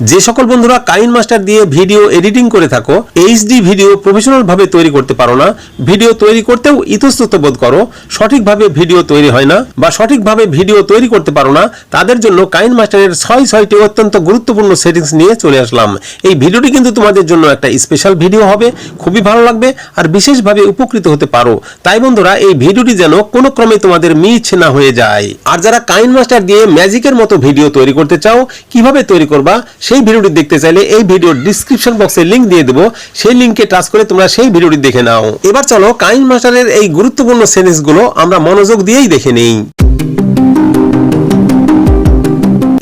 যে সকল বন্ধুরা কাইন মাস্টার দিয়ে ভিডিও এডিটিং করে থাকো এইচডি ভিডিও প্রফেশনাল ভাবে তৈরি করতে পারো না, ভিডিও তৈরি করতেও ইতস্তত বোধ করো, সঠিকভাবে ভিডিও তৈরি হয় না বা সঠিকভাবে ভিডিও তৈরি করতে পারো না, তাদের জন্য কাইন মাস্টারের ছয় ছয়টি অত্যন্ত গুরুত্বপূর্ণ সেটিংস নিয়ে চলে আসলাম। এই ভিডিওটি কিন্তু তোমাদের জন্য একটা স্পেশাল ভিডিও হবে, খুবই ভালো লাগবে আর বিশেষভাবে উপকৃত হতে পারো। তাই বন্ধুরা, এই ভিডিওটি যেন কোনো ক্রমে তোমাদের মিছ না হয়ে যায়। আর যারা কাইন মাস্টার দিয়ে ম্যাজিকের মতো ভিডিও তৈরি করতে চাও, কীভাবে তৈরি করবা সেই ভিডিওটি দেখতে চাইলে এই ভিডিওর ডিসক্রিপশন বক্সে লিংক দিয়ে দেবো। সেই লিংকে টাচ করে তোমরা সেই ভিডিওটি দেখে নাও। এবার চলো কাইন মাস্টারের এই গুরুত্বপূর্ণ সেন্টেন্সগুলো গুলো আমরা মনোযোগ দিয়েই দেখে নেই।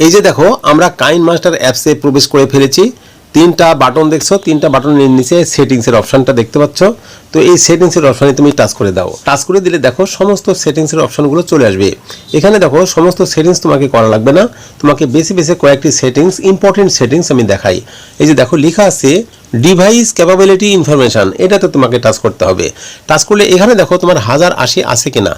এই যে দেখো, আমরা কাইন মাস্টার অ্যাপসে প্রবেশ করে ফেলেছি। তিনটা বাটন দেখছ, তিনটা বাটনের নিচে সেটিংসের অপশনটা দেখতে পাচ্ছ। তো এই সেটিংসের অপশানে তুমি টাচ করে দাও। টাচ করে দিলে দেখো সমস্ত সেটিংসের অপশনগুলো চলে আসবে। এখানে দেখো সমস্ত সেটিংস তোমাকে করা লাগবে না। তোমাকে বেশি বেশি কয়েকটি সেটিংস ইম্পর্টেন্ট সেটিংস আমি দেখাই। এই যে দেখো লেখা আছে ডিভাইস ক্যাপাবিলিটি ইনফরমেশন এটাতে তোমাকে টাচ করতে হবে। টাচ করলে এখানে দেখো তোমার হাজার আশি আছে কিনা।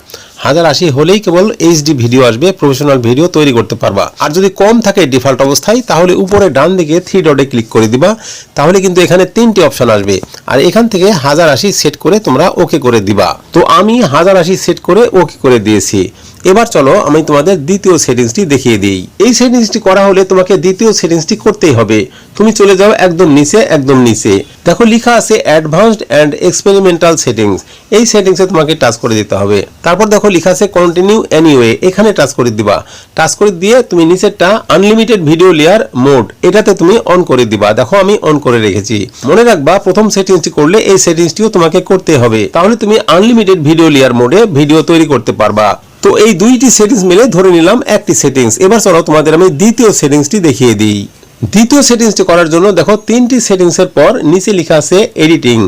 হাজার আশি হলেই কেবল এইচডি ভিডিও আসবে প্রফেশনাল ভিডিও তৈরি করতে পারবা। আর যদি কম থাকে ডিফল্ট অবস্থায়, তাহলে উপরে ডান দিকে থ্রি ডটে ক্লিক করে দিবা, তাহলে কিন্তু এখানে তিনটি অপশন আসবে। আর এখান থেকে হাজার আশি সেট করে তোমরা ওকে করে দিবা। তো আমি হাজার আশি সেট করে ওকে করে দিয়েছি। এবার চলো আমি তোমাদের দ্বিতীয় সেটিংসটি দেখিয়ে দিই। এই সেটিংসটি করা হলে তোমাকে দ্বিতীয় সেটিংসটি করতেই হবে। তুমি চলে যাও একদম নিচে একদম নিচে। দেখো লেখা আছে অ্যাডভান্সড অ্যান্ড এক্সপেরিমেন্টাল সেটিংস এই সেটিংসে তোমাকে টাচ করে দিতে হবে। তারপর দেখো লেখা আছে কন্টিনিউ এনিওয়ে এখানে টাচ করে দিবা। টাচ করে দিয়ে তুমি নিচেরটা আনলিমিটেড ভিডিও লেয়ার মোড এটাতে তুমি অন করে দিবা। দেখো আমি অন করে রেখেছি। মনে রাখবা, প্রথম সেটিংসটি করলে এই সেটিংসটিও তোমাকে করতে হবে। তাহলে তুমি আনলিমিটেড ভিডিও লেয়ার মোডে ভিডিও তৈরি করতে পারবা। তো এই দুইটি সেটিংস মিলে ধরে নিলাম একটি সেটিংস এবার চলো তোমাদের আমি দ্বিতীয় সেটিংসটি দেখিয়ে দিই। দ্বিতীয় সেটিংসটি করার জন্য দেখো তিনটি সেটিংসের পর নিচে লেখা আছে এডিটিং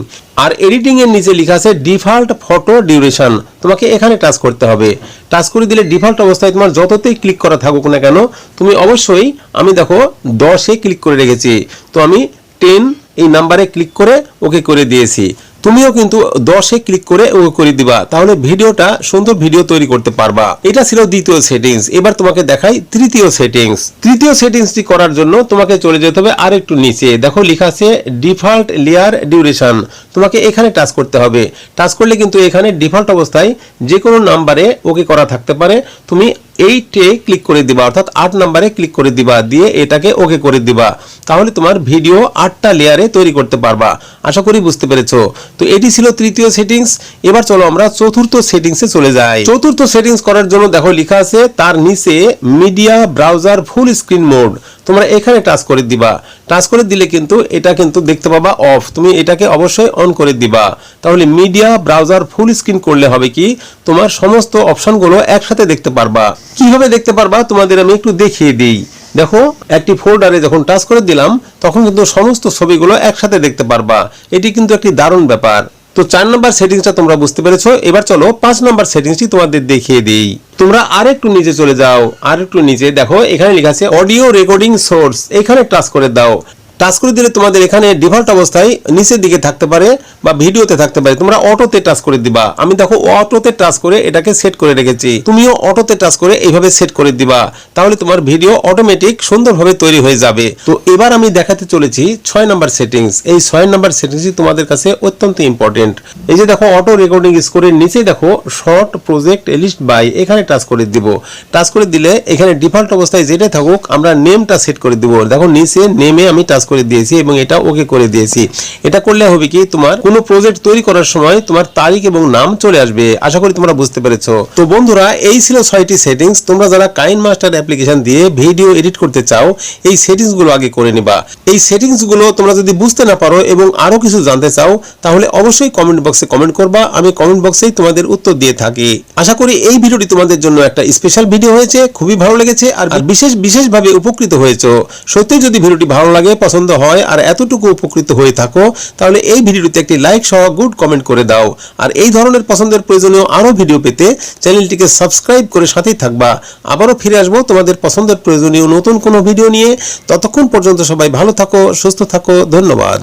আর এডিটিং এর নিচে লেখা আছে ডিফল্ট ফটো ডিউরেশন তোমাকে এখানে টাচ করতে হবে। টাচ করে দিলে ডিফল্ট অবস্থায় তোমার যততেই ক্লিক করা থাকুক না কেন, তুমি অবশ্যই আমি দেখো দশে ক্লিক করে রেখেছি। তো আমি টেন এই নাম্বারে ক্লিক করে ওকে করে দিয়েছি। তুমিও কিন্তু দশে ক্লিক করে ও করে দিবা। তাহলে ভিডিওটা সুন্দর ভিডিও তৈরি করতে পারবা। এটা ছিল দ্বিতীয় সেটিংস এবার তোমাকে দেখাই তৃতীয় সেটিংস তৃতীয় সেটিংসটি করার জন্য তোমাকে চলে যেতে হবে আর একটু নিচে। দেখো লেখা আছে ডিফল্ট লেয়ার ডিউরেশন। তোমাকে এখানে টাচ করতে হবে। টাচ করলে কিন্তু এখানে ডিফল্ট অবস্থায় যে কোনো নাম্বারে ওকে করা থাকতে পারে। তুমি এইটে ক্লিক করে দিবা, অর্থাৎ আট নাম্বারে ক্লিক করে দিবা, দিয়ে এটাকে ওকে করে দিবা। তাহলে তোমার ভিডিও আটটা লেয়ারে তৈরি করতে পারবা। আশা করি বুঝতে পেরেছ। তো এটি ছিল তৃতীয় সেটিংস এবার চলো আমরা চতুর্থ সেটিংসে চলে যাই। চতুর্থ সেটিংস করার জন্য দেখো লেখা আছে, তার নিচে media browser full screen mode তোমরা এখানে টাচ করে দিবা। টাচ করে দিলে কিন্তু এটা কিন্তু দেখতে পাবা অফ তুমি এটাকে অবশ্যই অন করে দিবা। তাহলে মিডিয়া ব্রাউজার ফুল স্ক্রিন করলে হবে কি, তোমার সমস্ত অপশনগুলো একসাথে দেখতে পারবা। কীভাবে দেখতে পারবা? তোমাদের আমি একটু দেখিয়ে দিই। দেখো, একটি ফোল্ডারে যখন টাচ করে দিলাম, তখন কিন্তু সমস্ত ছবিগুলো একসাথে দেখতে পারবা। এটি কিন্তু একটি দারুণ ব্যাপার। তো চার নম্বর সেটিংসটা তোমরা বুঝতে পেরেছ। এবার চলো পাঁচ নম্বর সেটিংসটি তোমাদের দেখিয়ে দিই। তোমরা আর একটু নিচে চলে যাও আর একটু নিচে। দেখো, এখানে লেখা আছে অডিও রেকর্ডিং সোর্স এখানে টাচ করে দাও। টাচ করে দিলে তোমাদের এখানে ডিফল্ট অবস্থায় নিচের দিকে থাকতে পারে বা ভিডিওতে থাকতে পারে। তোমরা অটোতে টাচ করে দিবা। আমি দেখো অটোতে টাচ করে এটাকে সেট করে রেখেছি। তুমিও অটোতে টাচ করে এইভাবে সেট করে দিবা। তাহলে তোমার ভিডিও অটোমেটিক সুন্দরভাবে তৈরি হয়ে যাবে। তো এবার আমি দেখাতে চলেছি ছয় নাম্বার সেটিংস এই ছয় নাম্বার সেটিংসই তোমাদের কাছে অত্যন্ত ইম্পর্টেন্ট এই যে দেখো অটো রেকর্ডিং স্কোরের নিচে দেখো শর্ট প্রজেক্ট লিস্ট বাই এখানে টাচ করে দিব। টাচ করে দিলে এখানে ডিফল্ট অবস্থায় যেটা থাকুক আমরা নেমটা সেট করে দিব। দেখো নিচে নেমে আমি টাচ করে দিয়েছি এবং এটা ওকে করে দিয়েছি। এটা করলে হবে কি, তোমার কোনো প্রজেক্ট তৈরি করার সময় তোমার তারিখ এবং নাম চলে আসবে। আশা করি তোমরা বুঝতে পেরেছ। তো বন্ধুরা, এই ছিল ছয়টি সেটিংস তোমরা যারা কাইন মাস্টার অ্যাপ্লিকেশন দিয়ে ভিডিও এডিট করতে চাও, এই সেটিংসগুলো আগে করে নিবা। এই সেটিংসগুলো তোমরা যদি বুঝতে না পারো এবং আরও কিছু জানতে চাও, তাহলে অবশ্যই কমেন্ট বক্সে কমেন্ট করবা। আমি কমেন্ট বক্সেই তোমাদের উত্তর দিয়ে থাকি। আশা করি এই ভিডিওটি তোমাদের জন্য একটা স্পেশাল ভিডিও হয়েছে, খুবই ভালো লেগেছে আর বিশেষ বিশেষভাবে উপকৃত হয়েছো। সত্যি যদি ভিডিওটি ভালো লাগে, পছন্দ হয় আর এতটুকু উপকৃত হয়ে থাকো, তাহলে এই ভিডিওটিতে একটি লাইক সহ গুড কমেন্ট করে দাও। আর এই ধরনের পছন্দের প্রয়োজনীয় আরও ভিডিও পেতে চ্যানেলটিকে সাবস্ক্রাইব করে সাথেই থাকবা। আবারও ফিরে আসব তোমাদের পছন্দের প্রয়োজনীয় নতুন কোনো ভিডিও নিয়ে। ততক্ষণ পর্যন্ত সবাই ভালো থাকো, সুস্থ থাকো, ধন্যবাদ।